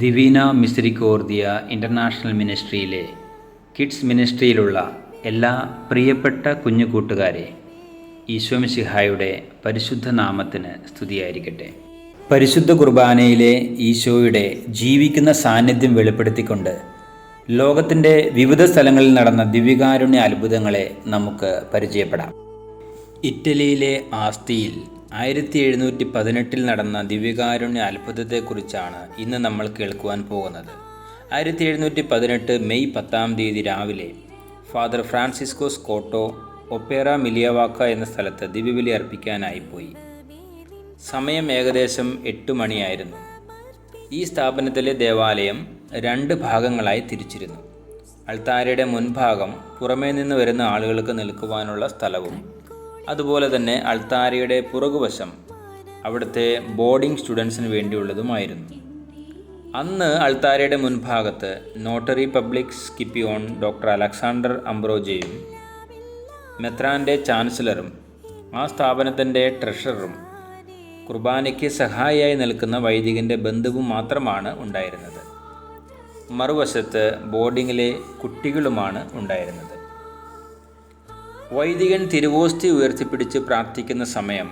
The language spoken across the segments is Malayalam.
ദിവീന മിസ്രിക്കോർദിയ ഇന്റർനാഷണൽ മിനിസ്ട്രിയിലെ കിഡ്സ് മിനിസ്ട്രിയിലുള്ള എല്ലാ പ്രിയപ്പെട്ട കുഞ്ഞു കൂട്ടുകാരെ ഈശോമിശിഹായുടെ പരിശുദ്ധ നാമത്തിന് സ്തുതിയായിരിക്കട്ടെ. പരിശുദ്ധ കുർബാനയിലെ ഈശോയുടെ ജീവിക്കുന്ന സാന്നിധ്യം വെളിപ്പെടുത്തിക്കൊണ്ട് ലോകത്തിന്റെ വിവിധ സ്ഥലങ്ങളിൽ നടന്ന ദിവ്യകാരുണ്യ അത്ഭുതങ്ങളെ നമുക്ക് പരിചയപ്പെടാം. ഇറ്റലിയിലെ ആസ്തിയിൽ ആയിരത്തി എഴുന്നൂറ്റി പതിനെട്ടിൽ നടന്ന ദിവ്യകാരുണ്യ അത്ഭുതത്തെക്കുറിച്ചാണ് ഇന്ന് നമ്മൾ കേൾക്കുവാൻ പോകുന്നത്. ആയിരത്തി എഴുന്നൂറ്റി പതിനെട്ട് മെയ് പത്താം തീയതി രാവിലെ ഫാദർ ഫ്രാൻസിസ്കോ സ്കോട്ടോ ഒപ്പേറ മിലിയവാക്ക എന്ന സ്ഥലത്ത് ദിവ്യബലി അർപ്പിക്കാനായി പോയി. സമയം ഏകദേശം എട്ട് മണിയായിരുന്നു. ഈ സ്ഥാപനത്തിലെ ദേവാലയം രണ്ട് ഭാഗങ്ങളായി തിരിച്ചിരുന്നു. അൾത്താരയുടെ മുൻഭാഗം പുറമേ നിന്ന് വരുന്ന ആളുകൾക്ക് നിൽക്കുവാനുള്ള സ്ഥലവും അതുപോലെ തന്നെ അൾത്താരയുടെ പുറകുവശം അവിടുത്തെ ബോർഡിംഗ് സ്റ്റുഡൻസിന് വേണ്ടിയുള്ളതുമായിരുന്നു. അന്ന് അൾത്താരയുടെ മുൻഭാഗത്ത് notary public Scipione doctor Alexander അംബ്രോജയും മെത്രാന്റെ ചാൻസലറും ആ സ്ഥാപനത്തിന്റെ ട്രഷററും കുർബാനയ്ക്ക് സഹായിയായി നിൽക്കുന്ന വൈദികന്റെ ബന്ധുവും മാത്രമാണ് ഉണ്ടായിരുന്നത്. മറുവശത്ത് ബോർഡിങ്ങിലെ കുട്ടികളുമാണ് ഉണ്ടായിരുന്നത്. വൈദികൻ തിരുവോസ്തി ഉയർത്തിപ്പിടിച്ച് പ്രാർത്ഥിക്കുന്ന സമയം.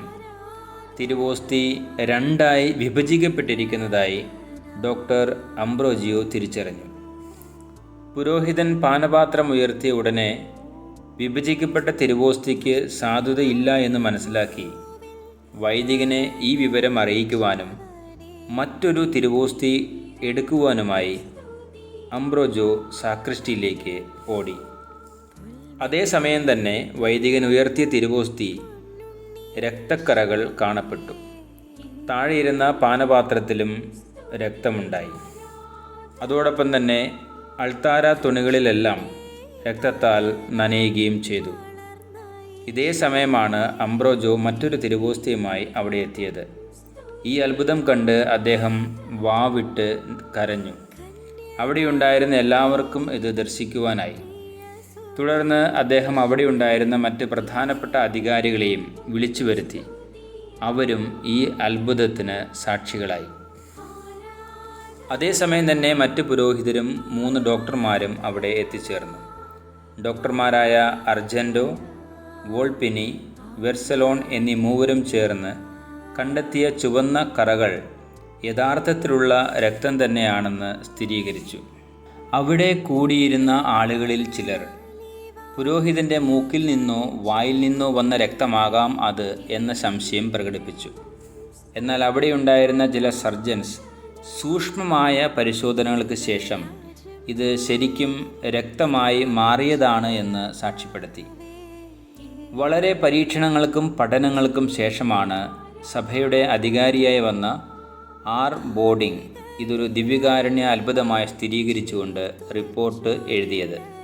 തിരുവോസ്തി രണ്ടായി വിഭജിക്കപ്പെട്ടിരിക്കുന്നതായി ഡോക്ടർ അംബ്രോജിയോ തിരിച്ചറിഞ്ഞു. പുരോഹിതൻ പാനപാത്രം ഉയർത്തിയ ഉടനെ വിഭജിക്കപ്പെട്ട തിരുവോസ്തിക്ക് സാധുതയില്ല എന്ന് മനസ്സിലാക്കി വൈദികനെ ഈ വിവരം അറിയിക്കുവാനും മറ്റൊരു തിരുവോസ്തി എടുക്കുവാനുമായി അംബ്രോജോ സാക്രിസ്റ്റിയിലേക്ക് ഓടി. അതേസമയം തന്നെ വൈദികൻ ഉയർത്തിയ തിരുവോസ്തി രക്തക്കറകൾ കാണപ്പെട്ടു. താഴെയിരുന്ന പാനപാത്രത്തിലും രക്തമുണ്ടായി. അതോടൊപ്പം തന്നെ അൾത്താര തുണികളിലെല്ലാം രക്തത്താൽ നനയുകയും ചെയ്തു. ഇതേ സമയമാണ് അംബ്രോജോ മറ്റൊരു തിരുവോസ്തിയുമായി അവിടെ എത്തിയത്. ഈ അത്ഭുതം കണ്ട് അദ്ദേഹം വാവിട്ട് കരഞ്ഞു. അവിടെയുണ്ടായിരുന്ന എല്ലാവർക്കും ഇത് ദർശിക്കുവാനായി. തുടർന്ന് അദ്ദേഹം അവിടെ ഉണ്ടായിരുന്ന മറ്റ് പ്രധാനപ്പെട്ട അധികാരികളെയും വിളിച്ചു വരുത്തി. അവരും ഈ അത്ഭുതത്തിന് സാക്ഷികളായി. അതേസമയം തന്നെ മറ്റ് പുരോഹിതരും മൂന്ന് ഡോക്ടർമാരും അവിടെ എത്തിച്ചേർന്നു. ഡോക്ടർമാരായ അർജന്റോ വോൾപിനി വെർസലോൺ എന്നീ മൂവരും ചേർന്ന് കണ്ടെത്തിയ ചുവന്ന കറകൾ യഥാർത്ഥത്തിലുള്ള രക്തം തന്നെയാണെന്ന് സ്ഥിരീകരിച്ചു. അവിടെ കൂടിയിരുന്ന ആളുകളിൽ ചിലർ പുരോഹിതന്റെ മൂക്കിൽ നിന്നോ വായിൽ നിന്നോ വന്ന രക്തമാകാം അത് എന്ന സംശയം പ്രകടിപ്പിച്ചു. എന്നാൽ അവിടെയുണ്ടായിരുന്ന ചില സർജൻസ് സൂക്ഷ്മമായ പരിശോധനകൾക്ക് ശേഷം ഇത് ശരിക്കും രക്തമായി മാറിയതാണ് എന്ന് സാക്ഷ്യപ്പെടുത്തി. വളരെ പരീക്ഷണങ്ങൾക്കും പഠനങ്ങൾക്കും ശേഷമാണ് സഭയുടെ അധികാരിയായി വന്ന ആർ ബോർഡിംഗ് ഇതൊരു ദിവ്യകാരുണ്യ അത്ഭുതമായി സ്ഥിരീകരിച്ചുകൊണ്ട് റിപ്പോർട്ട് എഴുതിയത്.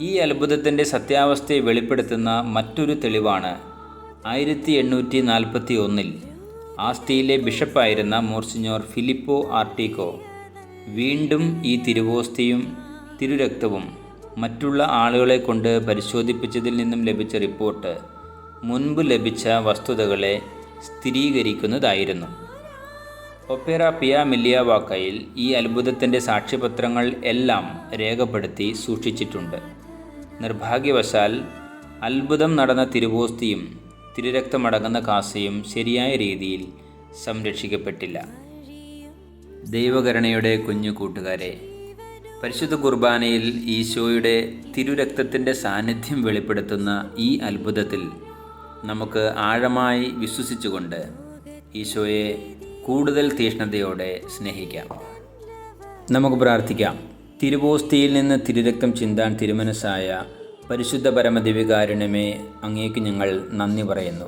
ഈ അത്ഭുതത്തിന്റെ സത്യാവസ്ഥയെ വെളിപ്പെടുത്തുന്ന മറ്റൊരു തെളിവാണ്. ആയിരത്തി എണ്ണൂറ്റി നാൽപ്പത്തി ഒന്നിൽ ആസ്തിയിലെ ബിഷപ്പായിരുന്ന മോർസിഞ്ഞോർ ഫിലിപ്പോ ആർട്ടിക്കോ വീണ്ടും ഈ തിരുവോസ്തിയും തിരുരക്തവും മറ്റുള്ള ആളുകളെ കൊണ്ട് പരിശോധിപ്പിച്ചതിൽ നിന്നും ലഭിച്ച റിപ്പോർട്ട് മുൻപ് ലഭിച്ച വസ്തുതകളെ സ്ഥിരീകരിക്കുന്നതായിരുന്നു. ഒപ്പേറ പിയ മില്ലിയാവാക്കയിൽ ഈ അത്ഭുതത്തിന്റെ സാക്ഷ്യപത്രങ്ങൾ എല്ലാം രേഖപ്പെടുത്തി സൂക്ഷിച്ചിട്ടുണ്ട്. നിർഭാഗ്യവശാൽ അത്ഭുതം നടന്ന തിരുവോസ്തിയും തിരുരക്തമടങ്ങുന്ന കാസയും ശരിയായ രീതിയിൽ സംരക്ഷിക്കപ്പെട്ടില്ല. ദൈവകരുണയുടെ കുഞ്ഞു കൂട്ടുകാരെ പരിശുദ്ധ കുർബാനയിൽ ഈശോയുടെ തിരുരക്തത്തിന്റെ സാന്നിധ്യം വെളിപ്പെടുത്തുന്ന ഈ അത്ഭുതത്തിൽ നമുക്ക് ആഴമായി വിശ്വസിച്ചുകൊണ്ട് ഈശോയെ കൂടുതൽ തീഷ്ണതയോടെ സ്നേഹിക്കാം. നമുക്ക് പ്രാർത്ഥിക്കാം. തിരുവോസ്തിയിൽ നിന്ന് തിരുരക്തം ചിന്താൻ തിരുമനസ്സായ പരിശുദ്ധ പരമദിവികാരുണ്യമേ അങ്ങേക്ക് ഞങ്ങൾ നന്ദി പറയുന്നു.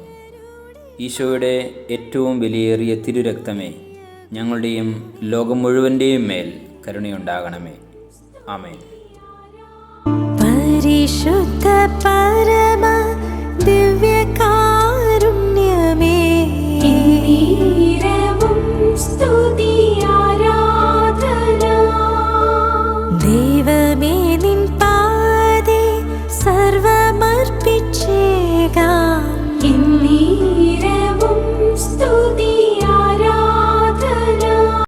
ഈശോയുടെ ഏറ്റവും വിലയേറിയ തിരുരക്തമേ ഞങ്ങളുടെയും ലോകം മുഴുവന്റെയും മേൽ കരുണയുണ്ടാകണമേ. ആമേൻ. പരിശുദ്ധ പരമ ദിവ്യകാ